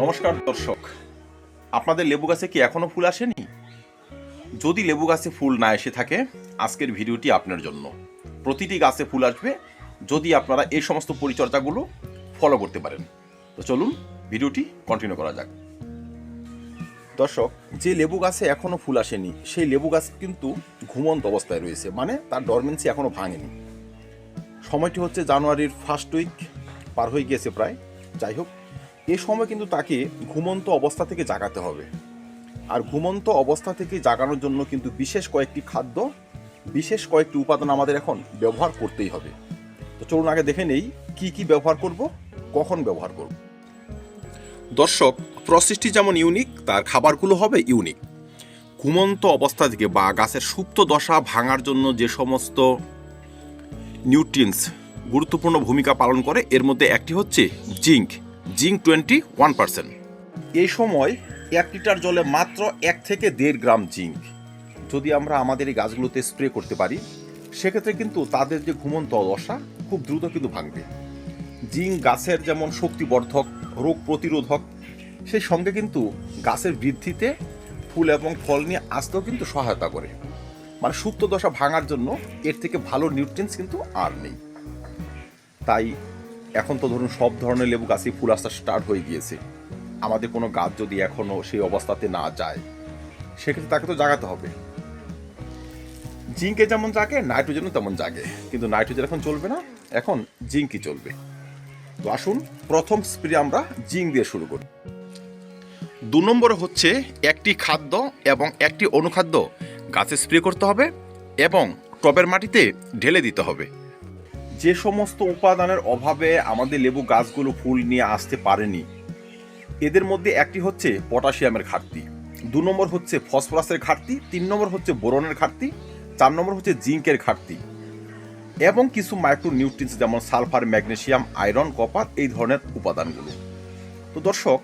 নমস্কার দর্শক। আপনাদের লেবু গাছে কি এখনও ফুল আসেনি? যদি লেবু গাছে ফুল না এসে থাকে, আজকের ভিডিওটি আপনার জন্য। প্রতিটি গাছে ফুল আসবে, যদি আপনারা এই সমস্ত পরিচর্যাগুলো ফলো করতে পারেন। তো চলুন, ভিডিওটি কন্টিনিউ করা যাক। দর্শক, যে লেবু গাছে এখনও ফুল আসেনি, সেই লেবু গাছ কিন্তু ঘুমন্ত অবস্থায় রয়েছে মানে তার ডরমেন্সি এখনও ভাঙেনি। সময়টি হচ্ছে জানুয়ারির ফার্স্ট উইক পার হয়ে গিয়েছে প্রায়। যাই হোক এ সময় কিন্তু তাকে ঘুমন্ত অবস্থা থেকে জাগাতে হবে। আর ঘুমন্ত অবস্থা থেকে জাগানোর জন্য কিন্তু বিশেষ কয়েকটি খাদ্য, বিশেষ কয়েকটি উপাদান আমাদের এখন ব্যবহার করতেই হবে। তো চলুন আগে দেখে নেই কি কি ব্যবহার করব, কখন ব্যবহার করব। দর্শক প্রসেসটি যেমন ইউনিক, তার খাবারগুলো হবে ইউনিক। ঘুমন্ত অবস্থা থেকে বা গাছের সুপ্ত দশা ভাঙার জন্য যে সমস্ত নিউট্রিয়েন্টস গুরুত্বপূর্ণ ভূমিকা পালন করে, এর মধ্যে একটি হচ্ছে zinc. Zinc twenty one percent. এই সময় এক লিটার জলে মাত্র এক থেকে দেড় গ্রাম জিঙ্ক। যদি আমরা আমাদের এই গাছগুলোতে স্প্রে করতে পারি, সেক্ষেত্রে কিন্তু তাদের যে ঘুমন্ত দশা খুব দ্রুত কিন্তু ভাঙবে। জিঙ্ক গাছের যেমন শক্তিবর্ধক, রোগ প্রতিরোধক, সেই সঙ্গে কিন্তু গাছের বৃদ্ধিতে ফুল এবং ফল নিয়ে আসতেও কিন্তু সহায়তা করে। মানে সুপ্ত দশা ভাঙার জন্য এর থেকে ভালো নিউট্রিয়েন্টস কিন্তু আর নেই। তাই এখন তো ধরুন সব ধরনের লেবু গাছই ফুল আসা স্টার্ট হয়ে গিয়েছে। আমাদের কোনো গাছ যদি এখনও সেই অবস্থাতে না যায়, সেক্ষেত্রে তাকে তো জাগাতে হবে। জিঙ্কে যেমন জাগে, নাইট্রোজেনও তেমন জাগে। কিন্তু নাইট্রোজেন এখন চলবে না, এখন জিঙ্কই চলবে। তো আসুন, প্রথম স্প্রে আমরা জিঙ্ক দিয়ে শুরু করি। দু নম্বরে হচ্ছে একটি খাদ্য এবং একটি অনুখাদ্য গাছে স্প্রে করতে হবে এবং টবের মাটিতে ঢেলে দিতে হবে। যে সমস্ত উপাদানের অভাবে আমাদের লেবু গাছগুলো ফুল নিয়ে আসতে পারেনি, এদের মধ্যে একটি হচ্ছে পটাশিয়ামের ঘাটতি, দু নম্বর হচ্ছে ফসফরাসের ঘাটতি, তিন নম্বর হচ্ছে বোরনের ঘাটতি, চার নম্বর হচ্ছে জিঙ্কের ঘাটতি এবং কিছু মাইক্রো নিউট্রিন্স যেমন সালফার, ম্যাগনেসিয়াম, আয়রন, কপার এই ধরনের উপাদানগুলো। তো দর্শক,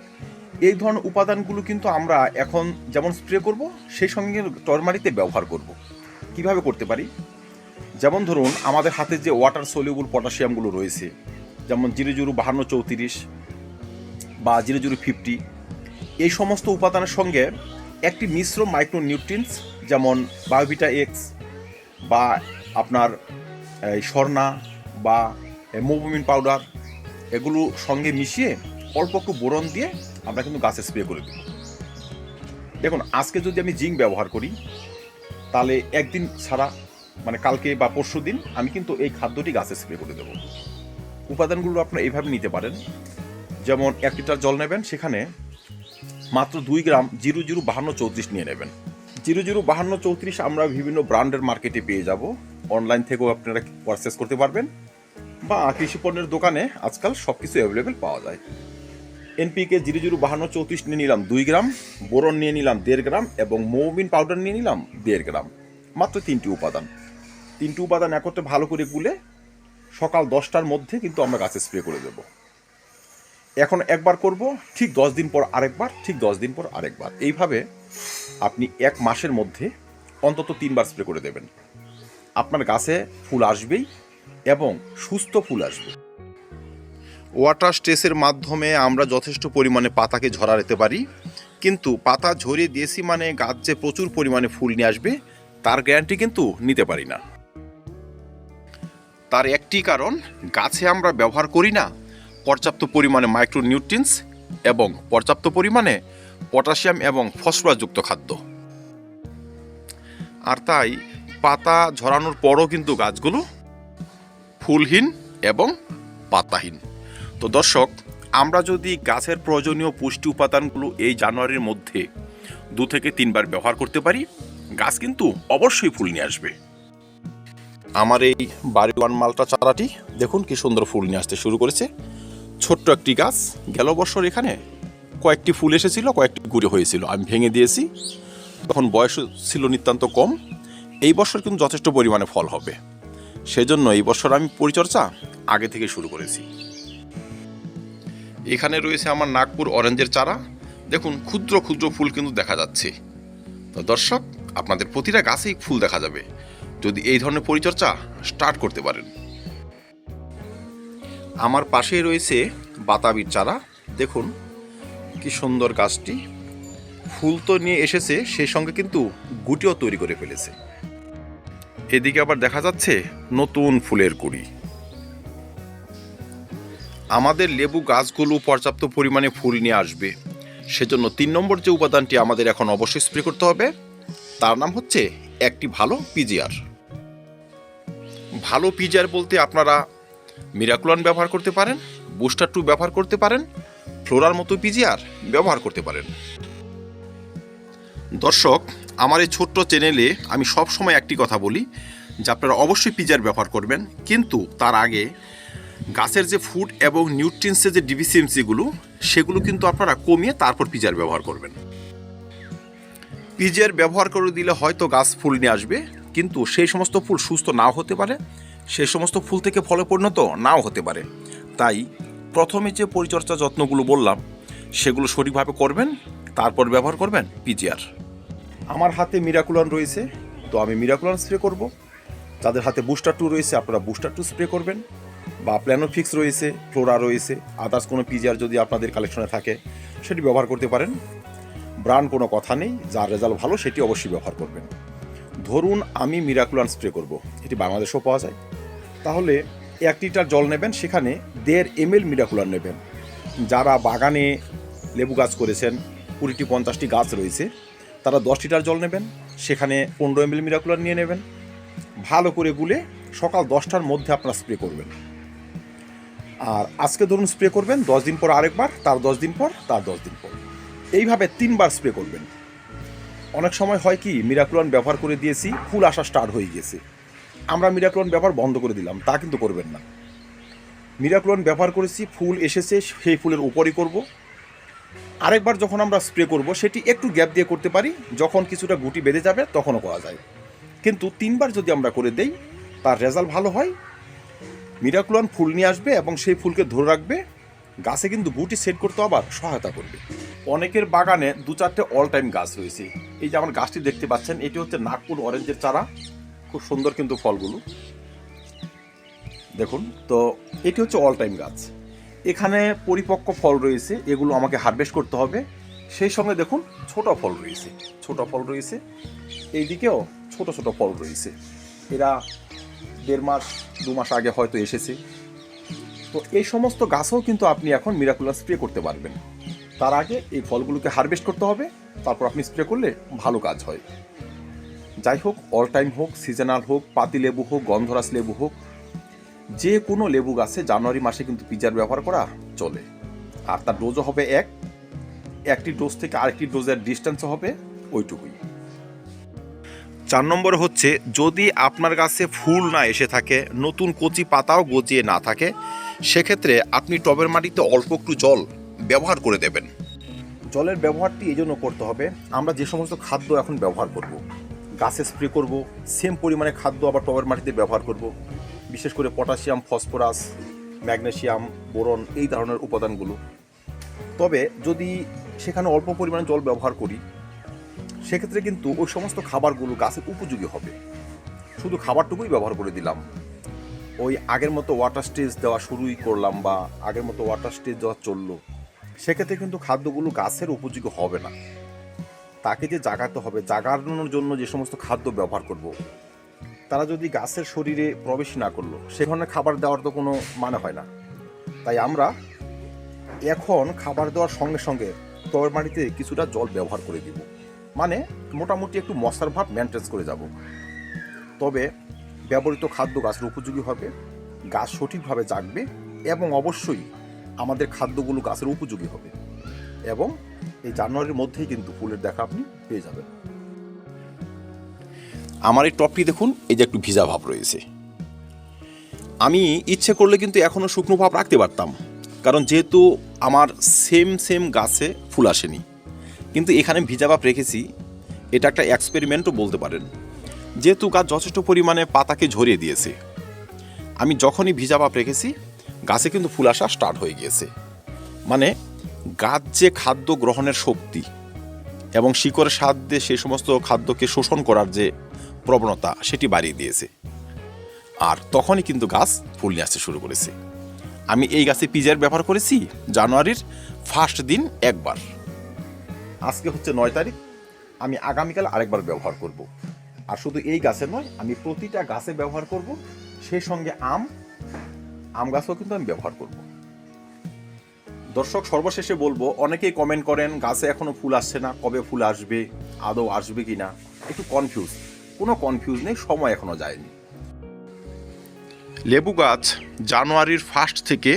এই ধরনের উপাদানগুলো কিন্তু আমরা এখন যেমন স্প্রে করব, সেই সঙ্গে টরমারিতে ব্যবহার করব। কীভাবে করতে পারি? যেমন ধরুন, আমাদের হাতে যে ওয়াটার সলিউবল পটাশিয়ামগুলো রয়েছে, যেমন জিরো জিরো বাহান্ন চৌত্রিশ বা জিরো জিরো ফিফটি এই সমস্ত উপাদানের সঙ্গে একটি মিশ্র মাইক্রো নিউট্রিয়েন্টস যেমন বায়োভিটা এক্স বা আপনার স্বর্ণা বা মোবোমিন পাউডার এগুলো সঙ্গে মিশিয়ে অল্প একটু বোরন দিয়ে আমরা কিন্তু গাছে স্প্রে করে দিই। দেখুন, আজকে যদি আমি জিঙ্ক ব্যবহার করি, তাহলে একদিন ছাড়া মানে কালকে বা পরশু দিন আমি কিন্তু এই খাদ্যটি গাছে স্প্রে করে দেবো। উপাদানগুলো আপনারা এইভাবে নিতে পারেন। যেমন এক লিটার জল নেবেন, সেখানে মাত্র দুই গ্রাম জিরো জিরো বাহান্ন চৌত্রিশ নিয়ে নেবেন। জিরো জিরো বাহান্ন চৌত্রিশ আমরা বিভিন্ন ব্র্যান্ডের মার্কেটে পেয়ে যাব। অনলাইন থেকেও আপনারা পারচেস করতে পারবেন বা কৃষি পণ্যের দোকানে আজকাল সব কিছু অ্যাভেলেবেল পাওয়া যায়। এনপিকে জিরো জিরো বাহান্ন চৌত্রিশ নিয়ে নিলাম দুই গ্রাম, বোরন নিয়ে নিলাম দেড় গ্রাম এবং মৌমিন পাউডার নিয়ে নিলাম দেড় গ্রাম, মাত্র তিনটি উপাদান। তিনটি উপাদান একত্রে ভালো করে গুলে সকাল দশটার মধ্যে কিন্তু আমরা গাছে স্প্রে করে দেব। এখন একবার করব, ঠিক দশ দিন পর আরেকবার, ঠিক দশ দিন পর আরেকবার। এইভাবে আপনি এক মাসের মধ্যে অন্তত তিনবার স্প্রে করে দেবেন। আপনার গাছে ফুল আসবেই এবং সুস্থ ফুল আসবে। ওয়াটার স্ট্রেসের মাধ্যমে আমরা যথেষ্ট পরিমাণে পাতাকে ঝরা ঝরাতে পারি, কিন্তু পাতা ঝরিয়ে দিয়েছি মানে গাছ যে প্রচুর পরিমাণে ফুল নিয়ে আসবে, তার গ্যারান্টি কিন্তু নিতে পারি না। একটি কারণ, গাছে আমরা ব্যবহার করি না। পর্যাপ্ত পরিমাণে মাইক্রো নিউট্রিন্স এবং পর্যাপ্ত পরিমাণে পটাশিয়াম এবং ফসফরাসযুক্ত খাদ্য। আর তাই পাতা ঝরানোর পরও কিন্তু গাছগুলো ফুলহীন এবং পাতাহীন। তো দর্শক, আমরা যদি গাছের প্রয়োজনীয় পুষ্টি উপাদানগুলো এই জানুয়ারির মধ্যে দু থেকে তিনবার ব্যবহার করতে পারি, গাছ কিন্তু অবশ্যই ফুল নিয়ে আসবে। আমার এই বাড়িওয়ান মালটা চারাটি, দেখুন কি সুন্দর ফুল নিয়ে আসতে শুরু করেছে। ছোট্ট একটি গাছ, গেল বছর এখানে কয়েকটি ফুল এসেছিল, কয়েকটি গুঁড়ে হয়েছিল, আমি ভেঙে দিয়েছি। তখন বয়স ছিল নিতান্ত কম, এই বছর কিন্তু যথেষ্ট পরিমাণে ফল হবে। সেজন্য এই বছর আমি পরিচর্যা আগে থেকে শুরু করেছি। এখানে রয়েছে আমার নাগপুর অরেঞ্জের চারা, দেখুন ক্ষুদ্র ক্ষুদ্র ফুল কিন্তু দেখা যাচ্ছে। তো দর্শক, আপনাদের প্রতিটা গাছেই ফুল দেখা যাবে। যদি এই ধরনের পরিচর্যা স্টার্ট করতে পারেন। আমার পাশেই রয়েছে বাতাবির চারা। দেখুন, কি সুন্দর গাছটি। ফুল তো নিয়ে এসেছে সেই সঙ্গে কিন্তু গুটিও তৈরি করে ফেলেছে। এদিকে আবার দেখা যাচ্ছে নতুন ফুলের কুড়ি আমাদের লেবু গাছগুলো পর্যাপ্ত পরিমাণে ফুল নিয়ে আসবে। সেজন্য তিন নম্বর যে উপাদানটি আমাদের এখন অবশ্যই স্প্রে করতে হবে, তার নাম হচ্ছে একটি ভালো পিজিআর। ভালো পিজিআর বলতে আপনারা মিরাকুলান ব্যবহার করতে পারেন, বুস্টার টু ব্যবহার করতে পারেন, ফ্লোরার মতো পিজিআর ব্যবহার করতে পারেন। দর্শক, আমার এই ছোট্ট চ্যানেলে আমি সব সময় একটি কথা বলি, যে আপনারা অবশ্যই পিজার ব্যবহার করবেন, কিন্তু তার আগে গাছের যে ফুড এবং নিউট্রিয়েন্টসের যে ডিভিসিএমসিগুলো সেগুলো কিন্তু আপনারা কমিয়ে তারপর পিজার ব্যবহার করবেন। পিজার ব্যবহার করে দিলে হয়তো গাছ ফুল নিয়ে আসবে কিন্তু সেই সমস্ত ফুল সুস্থ নাও হতে পারে সেই সমস্ত ফুল থেকে ফলে পরিণত নাও হতে পারে। তাই প্রথমে যে পরিচর্যা যত্নগুলো বললাম, সেগুলো সঠিকভাবে করবেন, তারপর ব্যবহার করবেন পিজিআর আমার হাতে মিরাকুলান রয়েছে, তো আমি মিরাকুলান স্প্রে করব। যাদের হাতে বুস্টার টু রয়েছে, আপনারা বুস্টার টু স্প্রে করবেন। বা প্ল্যানোফিক্স রয়েছে ফ্লোরা রয়েছে আদার্স কোনো পিজিআর যদি আপনাদের কালেকশনে থাকে, সেটি ব্যবহার করতে পারেন। ব্র্যান্ড কোনো কথা নেই, যার রেজাল্ট ভালো, সেটি অবশ্যই ব্যবহার করবেন। ধরুন আমি মিরাকুলান স্প্রে করব, এটি বাংলাদেশেও পাওয়া যায়। তাহলে এক লিটার জল নেবেন, সেখানে দেড় এম এল মিরাকুলান নেবেন। যারা বাগানে লেবু গাছ করেছেন, কুড়িটি, পঞ্চাশটি গাছ রয়েছে, তারা দশ লিটার জল নেবেন, সেখানে পনেরো এম এল মিরাকুলার নিয়ে নেবেন। ভালো করে গুলে সকাল দশটার মধ্যে আপনারা স্প্রে করবেন। আর আজকে ধরুন স্প্রে করবেন, দশ দিন পর আরেকবার, তার দশ দিন পর, তার দশ দিন পর। এইভাবে তিনবার স্প্রে করবেন। অনেক সময় হয় কি মিরাকুলান ব্যবহার করে দিয়েছি, ফুল আসা স্টার্ট হয়ে গেছে। আমরা মিরাকুলান ব্যবহার বন্ধ করে দিলাম, তা কিন্তু করবেন না। মিরাকুলান ব্যবহার করেছি, ফুল এসেছে, সেই ফুলের উপরই করব। আরেকবার যখন আমরা স্প্রে করব, সেটি একটু গ্যাপ দিয়ে করতে পারি, যখন কিছুটা গুটি বেঁধে যাবে, তখনও করা যায়। কিন্তু তিনবার যদি আমরা করে দেই, তার রেজাল্ট ভালো হয়। মিরাকুলান ফুল নিয়ে আসবে এবং সেই ফুলকে ধরে রাখবে। গাছে কিন্তু গুটি সেট করতে আবার সহায়তা করবে। অনেকের বাগানে দু চারটে অল টাইম গাছ রয়েছে। এই যে আমার গাছটি দেখতে পাচ্ছেন, এটি হচ্ছে নাগপুর অরেঞ্জের চারা। খুব সুন্দর কিন্তু ফলগুলো। দেখুন, তো এটি হচ্ছে অল টাইম গাছ। এখানে পরিপক্ক ফল রয়েছে, এগুলো আমাকে হারভেস্ট করতে হবে। সেই সঙ্গে দেখুন, ছোট ফল রয়েছে, ছোট ফল রয়েছে। এই দিকেও ছোট ছোট ফল রয়েছে। এরা দেড় মাস, দু মাস আগে হয়তো এসেছে। তো এই সমস্ত গাছও কিন্তু আপনি এখন মিরাকুলার স্প্রে করতে পারবেন। তার আগে এই ফলগুলোকে হারভেস্ট করতে হবে। তারপর আপনি স্প্রে করলে ভালো কাজ হয়। যাই হোক অল টাইম হোক সিজনাল হোক, পাতি লেবু হোক, গন্ধরাস লেবু হোক, যে কোনো লেবু গাছে জানুয়ারি মাসে কিন্তু পিজার ব্যবহার করা চলে। আর তার ডোজও হবে এক। একটি ডোজ থেকে আরেকটি ডোজের ডিস্টেন্স হবে ওইটুকুই। চার নম্বর হচ্ছে, যদি আপনার গাছে ফুল না এসে থাকে, নতুন কচি পাতাও গজিয়ে না থাকে, সেক্ষেত্রে আপনি টবের মাটিতে অল্প একটু জল ব্যবহার করে দেবেন। জলের ব্যবহারটি এই জন্য করতে হবে, আমরা যে সমস্ত খাদ্য এখন ব্যবহার করব, গাছে স্প্রে করব সেম পরিমাণে খাদ্য আবার টবের মাটিতে ব্যবহার করব, বিশেষ করে পটাশিয়াম, ফসফরাস, ম্যাগনেশিয়াম, বোরন এই ধরনের উপাদানগুলো। তবে যদি সেখানে অল্প পরিমাণে জল ব্যবহার করি, সেক্ষেত্রে কিন্তু ওই সমস্ত খাবারগুলো গাছের উপযোগী হবে। শুধু খাবারটুকুই ব্যবহার করে দিলাম। ওই আগের মতো ওয়াটার স্টেজ দেওয়া শুরুই করলাম বা আগের মতো ওয়াটার স্টেজ দেওয়া চলল। সেক্ষেত্রে কিন্তু খাদ্যগুলো গাছের উপযোগী হবে না। তাকে যে জাগাতে হবে, জাগানোর জন্য যে সমস্ত খাদ্য ব্যবহার করব। তারা যদি গাছের শরীরে প্রবেশ না করল, সে ধরনের খাবার দেওয়ার তো কোনো মানে হয় না। তাই আমরা এখন খাবার দেওয়ার সঙ্গে সঙ্গে তর মাটিতে কিছুটা জল ব্যবহার করে দিব। মানে মোটামুটি একটু মশার ভাব মেনটেন্স করে যাব। তবে ব্যবহৃত খাদ্য গাছের উপযোগী হবে, গাছ সঠিকভাবে জাগবে এবং অবশ্যই আমাদের খাদ্যগুলো গাছের উপযোগী হবে। এবং এই জানুয়ারির মধ্যেই কিন্তু ফুলের দেখা আপনি পেয়ে যাবেন। আমার এই টপটি দেখুন, এই যে একটু ভিজা ভাব রয়েছে। আমি ইচ্ছে করলে কিন্তু এখনও শুকনো ভাব রাখতে পারতাম, কারণ যেহেতু আমার সেম সেম গাছে ফুল আসেনি। কিন্তু এখানে ভিজা ভাব রেখেছি, এটা একটা এক্সপেরিমেন্টও বলতে পারেন। যেহেতু গাছ যথেষ্ট পরিমাণে পাতাকে ঝরিয়ে দিয়েছে, আমি যখনই ভিজা ভাব রেখেছি গাছে কিন্তু ফুল আসা স্টার্ট হয়ে গিয়েছে। মানে গাছ যে খাদ্য গ্রহণের শক্তি এবং শিকড়ের স্বাদ দিয়ে সেই সমস্ত খাদ্যকে শোষণ করার যে প্রবণতা, সেটি বাড়িয়ে দিয়েছে। আর তখনই কিন্তু গাছ ফুল নিয়ে আসতে শুরু করেছে। আমি এই গাছে পিজার ব্যবহার করেছি জানুয়ারির ফার্স্ট দিন একবার। আজকে হচ্ছে নয় তারিখ। আমি আগামীকাল আরেকবার ব্যবহার করব। আর শুধু এই গাছে নয়, আমি প্রতিটা গাছে ব্যবহার করব। সেই সঙ্গে আম আম গাছও কিন্তু আমি ব্যবহার করব। দর্শক, সর্বশেষে বলব, অনেকেই কমেন্ট করেন, গাছে এখনও ফুল আসছে না, কবে ফুল আসবে, আদৌ আসবে কি না একটু কনফিউজ কোনো কনফিউজ নেই, সময় এখনও যায়নি। লেবু গাছ জানুয়ারির ফার্স্ট থেকে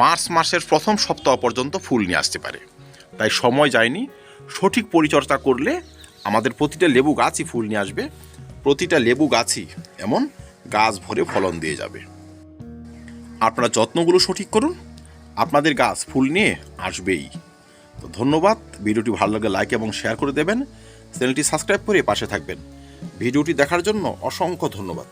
মার্চ মাসের প্রথম সপ্তাহ পর্যন্ত ফুল নিয়ে আসতে পারে। তাই সময় যায়নি। সঠিক পরিচর্যা করলে আমাদের প্রতিটা লেবু গাছই ফুল নিয়ে আসবে। প্রতিটা লেবু গাছই এমন গাছ ভরে ফলন দিয়ে যাবে। আপনারা যত্নগুলো সঠিক করুন। আপনাদের গাছ ফুল নিয়ে আসবেই। তো ধন্যবাদ। ভিডিওটি ভালো লাগে লাইক এবং শেয়ার করে দেবেন। চ্যানেলটি সাবস্ক্রাইব করে পাশে থাকবেন। ভিডিওটি দেখার জন্য অসংখ্য ধন্যবাদ।